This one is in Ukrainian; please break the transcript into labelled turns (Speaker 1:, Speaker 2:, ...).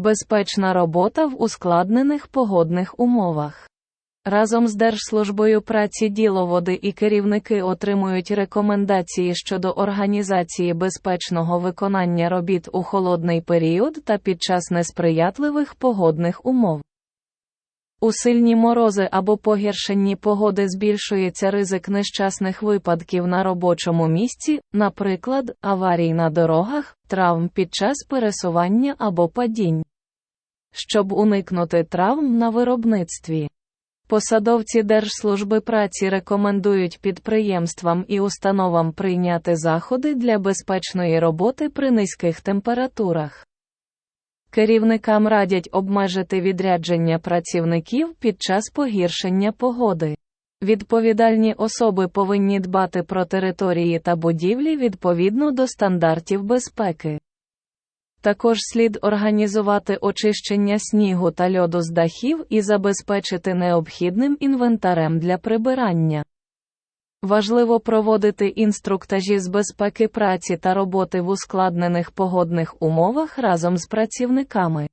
Speaker 1: Безпечна робота в ускладнених погодних умовах. Разом з Держслужбою праці діловоди і керівники отримують рекомендації щодо організації безпечного виконання робіт у холодний період та під час несприятливих погодних умов. У сильні морози або погіршенні погоди збільшується ризик нещасних випадків на робочому місці, наприклад, аварій на дорогах, травм під час пересування або падінь. Щоб уникнути травм на виробництві. Посадовці Держслужби праці рекомендують підприємствам і установам прийняти заходи для безпечної роботи при низьких температурах. Керівникам радять обмежити відрядження працівників під час погіршення погоди. Відповідальні особи повинні дбати про території та будівлі відповідно до стандартів безпеки. Також слід організувати очищення снігу та льоду з дахів і забезпечити необхідним інвентарем для прибирання. Важливо проводити інструктажі з безпеки праці та роботи в ускладнених погодних умовах разом з працівниками.